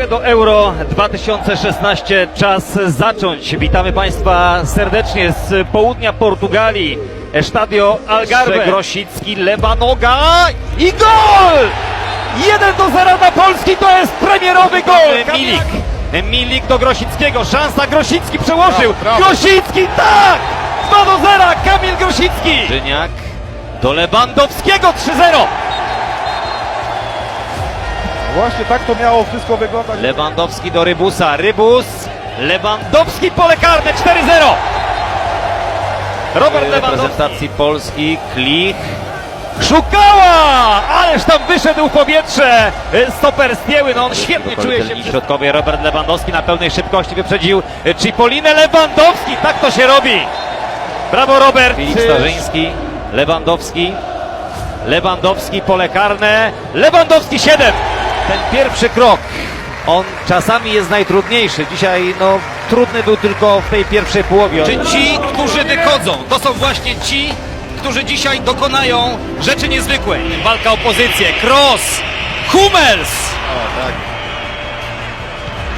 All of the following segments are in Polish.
Drogę do Euro 2016 czas zacząć. Witamy Państwa serdecznie z południa Portugalii. Stadio Algarve. Grosicki, lewa noga i gol! 1 do 0 na Polski, to jest premierowy gol! Milik. Milik do Grosickiego, szansa Grosicki przełożył. Brawo, brawo. Grosicki, tak! 2 do 0, Kamil Grosicki. Żyniak do Lewandowskiego 3-0. Właśnie tak to miało wszystko wyglądać. Lewandowski do Rybusa. Rybus. Lewandowski pole karne 4-0. Robert Lewandowski. Reprezentacji Polski. Klich. Szukała! Ależ tam wyszedł w powietrze stoper Spieły. No on świetnie czuje się. w środkowej Robert Lewandowski na pełnej szybkości wyprzedził Cipolinę. Lewandowski. Tak to się robi. Brawo Robert. Filip Starzyński. Lewandowski. Lewandowski pole karne. Lewandowski 7. Ten pierwszy krok. On czasami jest najtrudniejszy. Dzisiaj no trudny był tylko w tej pierwszej połowie. Czy ci, którzy wychodzą, to są właśnie ci, którzy dzisiaj dokonają rzeczy niezwykłej. Walka o pozycję, cross, Hummels!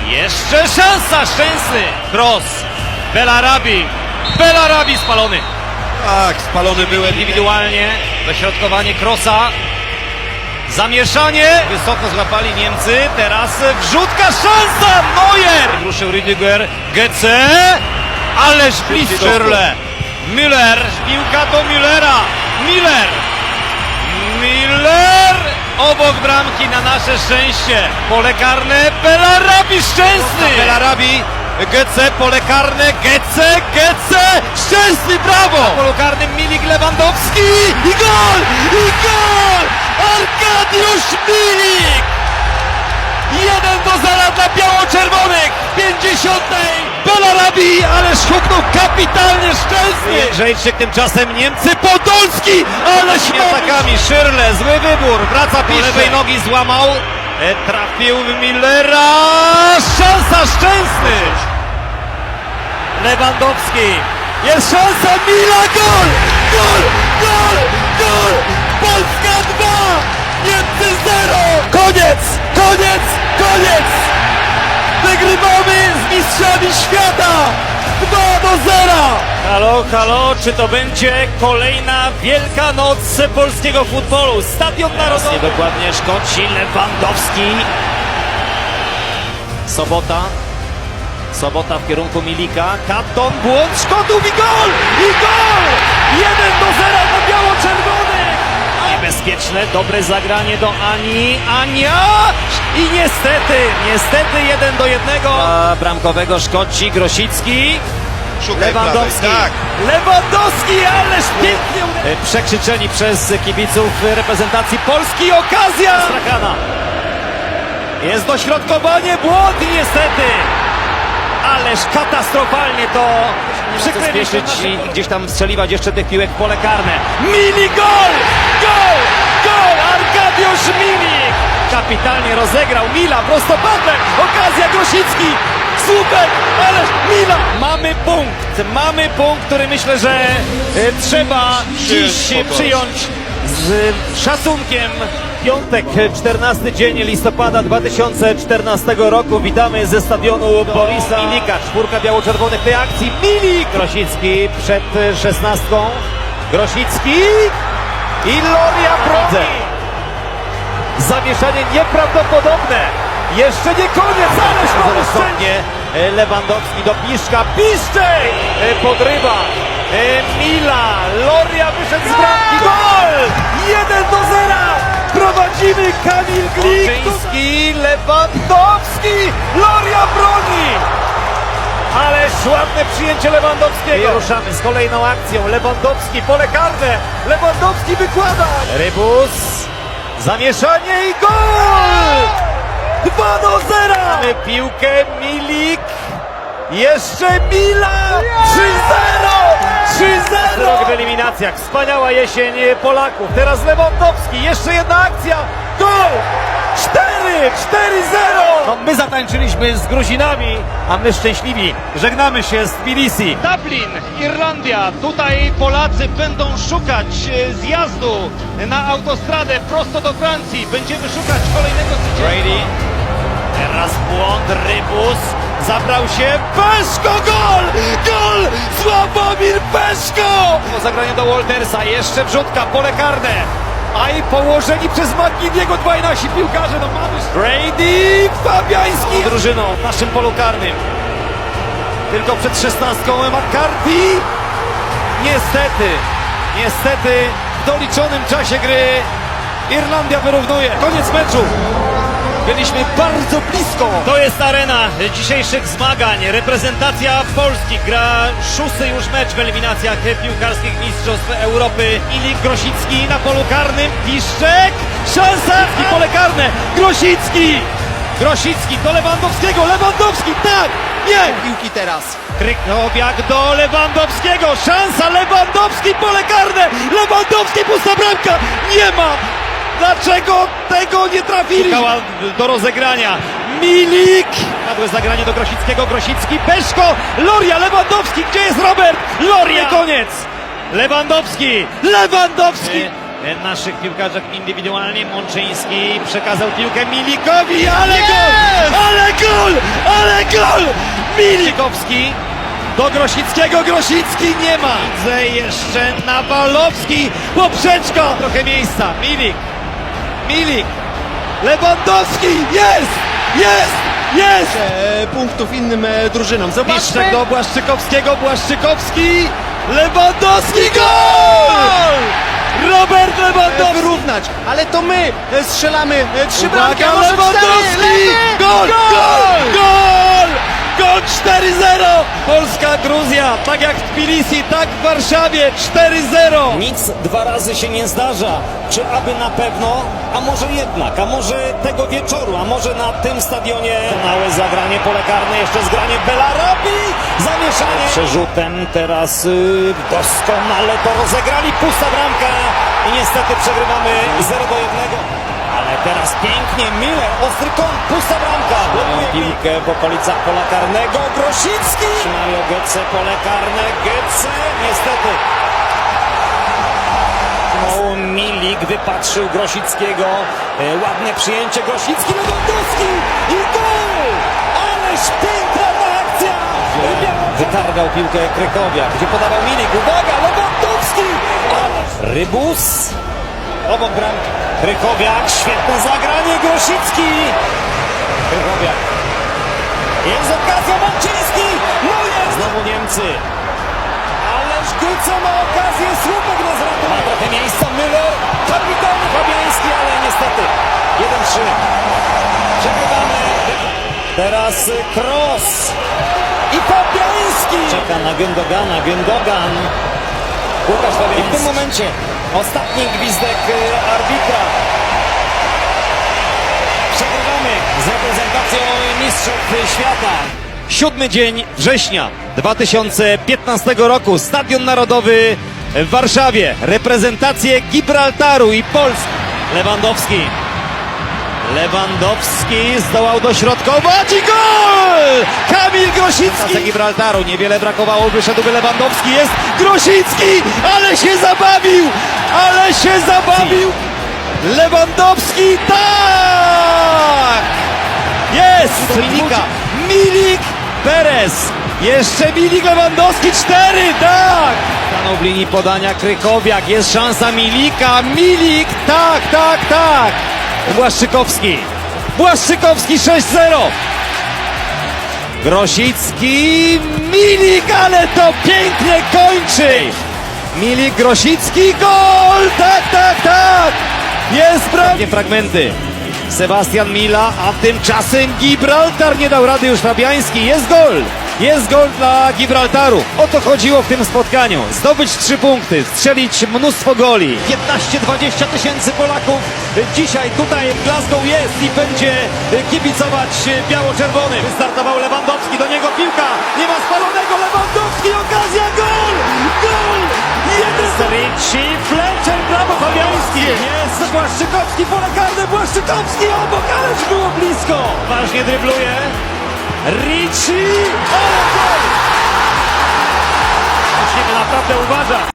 Jeszcze szansa, szczęsny! Cross, Belarabi, Belarabi spalony. Tak, spalony był indywidualnie, dośrodkowanie Krosa. Zamieszanie, wysoko złapali Niemcy, teraz wrzutka, szansa, Neuer! Ruszył Rüdiger, Gece, ależ blisterle. Müller, piłka do Müllera, Miller, Miller, obok bramki na nasze szczęście, pole karne, Belarabi szczęsny! Belarabi, Gece, pole karne, Gece, Gece, szczęsny, brawo! Na polu karnym Milik Lewandowski i gol, i gol! Arkadiusz Milik! 1 do 0 dla biało-czerwonych w 50. Belarabi, ależ huknął kapitalnie szczęsny. Jędrzejczyk tymczasem Niemcy, Podolski, ależ atakami, Szyrle, zły wybór, wraca po lewej nogi, złamał, e, trafił w Millera, szansa szczęsny. Lewandowski, jest szansa, Mila, gol, gol, gol, gol, Polska 2, Niemcy 0, koniec, koniec, koniec. Wygrywamy z mistrzami świata! 2 do 0! Halo, halo, czy to będzie kolejna wielka noc polskiego futbolu? Stadion Narodowy. Dokładnie Szkoci, Lewandowski. Sobota. Sobota w kierunku Milika. Kapton, błąd Szkotów i gol! I gol! 1 do 0 na biało-czerwonych! Niebezpieczne, dobre zagranie do Ani. Ania! I niestety, niestety 1 do 1. A bramkowego Szkoci, Grosicki. Lewandowski. Lewandowski, ależ pięknie uderzył. Przekrzyczeni przez kibiców reprezentacji Polski. Okazja! Strakana. Jest dośrodkowanie, błąd i niestety. Ależ katastrofalnie to przykryliśmy i gdzieś tam strzeliwać jeszcze tych piłek w pole karne. Mili gol! Gol! Gol! Arkadiusz Milik! Kapitalnie rozegrał Mila, prostopadle, okazja Grosicki, słupek, ależ Mila! Mamy punkt, mamy punkt, który myślę, że e, trzeba dziś przyjąć z szacunkiem. Piątek, 14 dzień listopada 2014 roku. Witamy ze stadionu Borisa Milika. Czwórka biało-czerwonych tej akcji. Milik! Grosicki przed szesnastką. Grosicki i Loria broni. Zamieszanie nieprawdopodobne. Jeszcze nie koniec, ależ mamy. Lewandowski do Piszka. Piszczej! Podrywa. E, Mila. Loria wyszedł z bramki. Gol! 1 do 0. Prowadzimy Kamil Glik. Oczyński, Lewandowski. Loria broni. Ależ ładne przyjęcie Lewandowskiego. I ruszamy z kolejną akcją. Lewandowski, pole karne. Lewandowski wykłada. Rybus. Zamieszanie i gol! 2 do 0! Mamy piłkę, Milik. Jeszcze Mila! 3-0! 3-0! W eliminacjach. Wspaniała jesień Polaków. Teraz Lewandowski. Jeszcze jedna akcja. Gol! 4! 4-0! No, my zatańczyliśmy z Gruzinami, a my szczęśliwi. Żegnamy się z Tbilisi. Dublin, Irlandia. Tutaj Polacy będą szukać e, zjazdu na autostradę prosto do Francji. Będziemy szukać kolejnego zwycięstwa. Brady. Teraz błąd, Rybus. Zabrał się, Peszko, gol! Gol! Sławomir Peszko! Zagranie do Waltersa, jeszcze wrzutka, pole karne. A i położeni przez Magnidiego dwaj nasi piłkarze, no mamy... Brady Fabiański drużyną w naszym polu karnym. Tylko przed szesnastką McCarthy. Niestety, niestety w doliczonym czasie gry Irlandia wyrównuje. Koniec meczu. Byliśmy bardzo blisko. To jest arena dzisiejszych zmagań. Reprezentacja Polski gra szósty już mecz w eliminacjach piłkarskich Mistrzostw Europy. Ilik Grosicki na polu karnym. Piszczek. Szansa i pole karne. Grosicki. Grosicki do Lewandowskiego. Lewandowski, tak! Nie! piłki teraz. Krykowiak do Lewandowskiego. Szansa Lewandowski, pole karne. Lewandowski, pusta bramka. Nie ma. Dlaczego tego nie trafili? Piłka do rozegrania. Milik. Padłe zagranie do Grosickiego. Grosicki, Peszko. Loria, Lewandowski. Gdzie jest Robert? Loria. Koniec. Lewandowski. Lewandowski. E, Naszych piłkarzach indywidualnie Mączyński przekazał piłkę Milikowi, ale gol! Ale gol! Ale gol! Milikowski do Grosickiego, Grosicki nie ma! Widzę jeszcze Nawalowski, poprzeczka! Trochę miejsca, Milik, Milik, Lewandowski, jest! Jest! Jest! E, punktów innym e, drużynom. Zobaczmy. Piszczek do Błaszczykowskiego, Błaszczykowski, Lewandowski, gol! Robert E, Lewandowski! wyrównać, ale to my e, strzelamy e, trzy bramki, a może Lewandowski! cztery. Gruzja, tak jak w Tbilisi, tak w Warszawie, 4-0! Nic dwa razy się nie zdarza. Czy aby na pewno, a może jednak, a może tego wieczoru, a może na tym stadionie. Małe zagranie, pole karne, jeszcze zgranie Belarabi, zamieszanie. Przerzutem teraz y, doskonale to rozegrali, pusta bramka i niestety przegrywamy 0 do 1. Ale teraz pięknie, Miller, ostry kąt, pusta bramka. Blokuje piłkę w okolicach pola karnego, Grosicki. Mario Götze, pole karne, Götze, niestety Mało Milik wypatrzył Grosickiego. E, ładne przyjęcie Grosicki, Lewandowski i gol! Ależ piękna akcja! Wytargał piłkę Krykowiak, gdzie podawał Milik. Uwaga, Lewandowski! Ależ Rybus. Obok bramki. Krykowiak, świetne zagranie, Grosicki. Krykowiak. Jest okazja, Mączyński! No jest! Znowu Niemcy. Ależ Guca ma okazję, słupek na zwrotu. Ma trochę miejsca, Müller, kapitan Fabiański, ale niestety 1-3. Przegrywamy. Teraz Cross i Fabiański. Czeka na Gündogana, Gündogan. Łukasz Fabiański. I w tym momencie ostatni gwizdek y, arbitra. Przegrywamy z reprezentacją mistrzów świata. Siódmy dzień września 2015 roku. Stadion Narodowy w Warszawie. Reprezentacje Gibraltaru i Polski. Lewandowski. Lewandowski zdołał dośrodkować i gol! Kamil Grosicki! Za Gibraltaru niewiele brakowało, wyszedłby Lewandowski. Jest Grosicki! Ale się zabawił! Ale się zabawił! Lewandowski! Tak! Jest! Milika. Milik Perez. Jeszcze Milik Lewandowski. Cztery, tak! Stanął w linii podania Krykowiak. Jest szansa Milika. Milik, tak, tak, tak. Błaszczykowski. Błaszczykowski 6-0. Grosicki. Milik, ale to pięknie kończy. Milik Grosicki. Gol! Tak, tak, tak. Jest bramka. fragmenty. Sebastian Mila, a tymczasem Gibraltar nie dał rady już Fabiański. Jest gol! Jest gol dla Gibraltaru. O to chodziło w tym spotkaniu. Zdobyć trzy punkty, strzelić mnóstwo goli. 15-20 tysięcy Polaków dzisiaj tutaj w Glasgow jest i będzie kibicować biało-czerwonym. Wystartował Lewandowski, do niego piłka. Nie ma spalonego Lewandowski, okazja, gol! Gol! Jeden Ricci, Fletcher, brawo Fabiański! Jest Błaszczykowski, pole karne, Błaszczykowski obok, ależ było blisko! Ważnie drybluje. Ricci! Gol! Musimy naprawdę uważać.